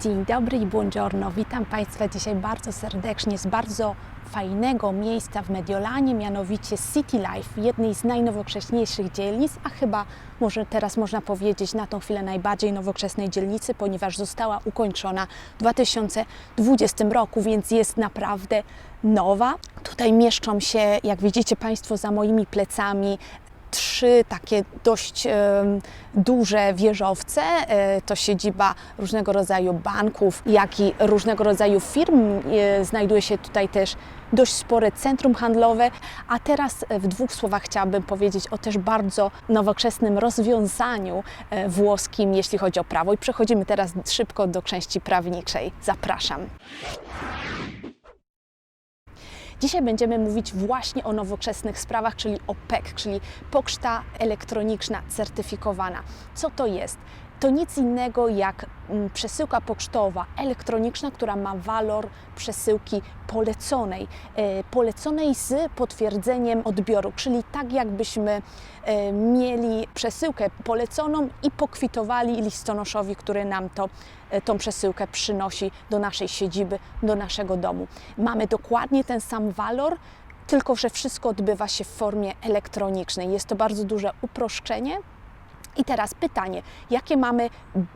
Dzień dobry i buongiorno. Witam Państwa dzisiaj bardzo serdecznie z bardzo fajnego miejsca w Mediolanie, mianowicie City Life, jednej z najnowocześniejszych dzielnic, a chyba może teraz można powiedzieć na tą chwilę najbardziej nowoczesnej dzielnicy, ponieważ została ukończona w 2020 roku, więc jest naprawdę nowa. Tutaj mieszczą się, jak widzicie Państwo za moimi plecami, trzy takie dość duże wieżowce. E, To siedziba różnego rodzaju banków, jak i różnego rodzaju firm. E, Znajduje się tutaj też dość spore centrum handlowe. A teraz e, w dwóch słowach chciałabym powiedzieć o też bardzo nowoczesnym rozwiązaniu włoskim, jeśli chodzi o prawo. I przechodzimy teraz szybko do części prawniczej. Zapraszam. Dzisiaj będziemy mówić właśnie o nowoczesnych sprawach, czyli o PEC, czyli poczta elektroniczna certyfikowana. Co to jest? To nic innego jak mm, przesyłka pocztowa elektroniczna, która ma walor przesyłki poleconej. E, Poleconej z potwierdzeniem odbioru, czyli tak jakbyśmy e, mieli przesyłkę poleconą i pokwitowali listonoszowi, który nam to, e, tą przesyłkę przynosi do naszej siedziby, do naszego domu. Mamy dokładnie ten sam walor, tylko że wszystko odbywa się w formie elektronicznej. Jest to bardzo duże uproszczenie. I teraz pytanie, jakie mamy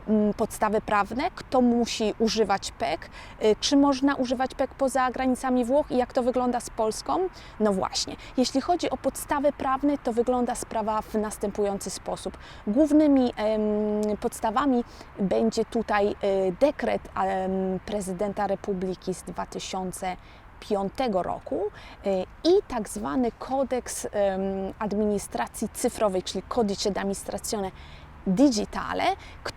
mm, podstawy prawne, kto musi używać PEC, Y, czy można używać PEC poza granicami Włoch i jak to wygląda z Polską? No właśnie, jeśli chodzi o podstawy prawne, to wygląda sprawa w następujący sposób. Głównymi em, podstawami będzie tutaj y, dekret em, prezydenta Republiki z 2000 2005 roku y, i tak zwany kodeks administracji cyfrowej, czyli Codice d'amministrazione digitale,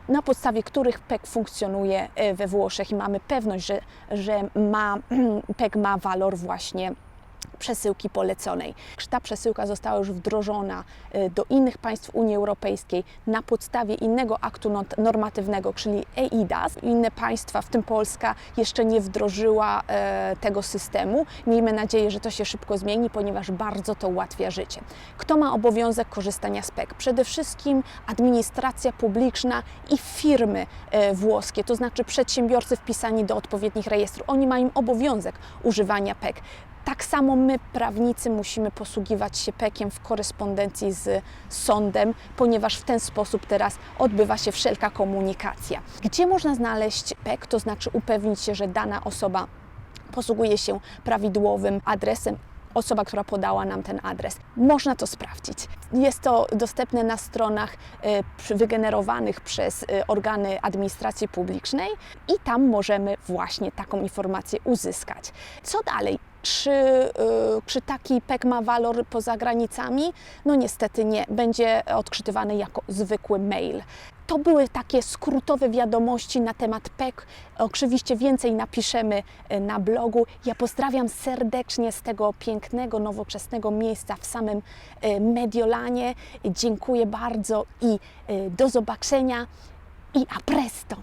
na podstawie których PEC funkcjonuje y, we Włoszech i mamy pewność, że, że ma, PEC ma walor właśnie przesyłki poleconej. Ta przesyłka została już wdrożona y, do innych państw Unii Europejskiej na podstawie innego aktu normatywnego, czyli EIDAS. Inne państwa, w tym Polska, jeszcze nie wdrożyła e, tego systemu. Miejmy nadzieję, że to się szybko zmieni, ponieważ bardzo to ułatwia życie. Kto ma obowiązek korzystania z PEC? Przede wszystkim administracja publiczna i firmy e, włoskie, to znaczy przedsiębiorcy wpisani do odpowiednich rejestrów. Oni mają obowiązek używania PEC. Tak samo my, prawnicy, musimy posługiwać się PEC-iem w korespondencji z sądem, ponieważ w ten sposób teraz odbywa się wszelka komunikacja. Gdzie można znaleźć PEC, to znaczy upewnić się, że dana osoba posługuje się prawidłowym adresem, osoba, która podała nam ten adres. Można to sprawdzić. Jest to dostępne na stronach e, wygenerowanych przez e, organy administracji publicznej i tam możemy właśnie taką informację uzyskać. Co dalej? Czy, czy taki PEC ma walor poza granicami? No niestety nie. Będzie odczytywany jako zwykły mail. To były takie skrótowe wiadomości na temat PEC. Oczywiście więcej napiszemy e, na blogu. Ja pozdrawiam serdecznie z tego pięknego, nowoczesnego miejsca w samym e, Mediolanie. Dziękuję bardzo i do zobaczenia i a presto!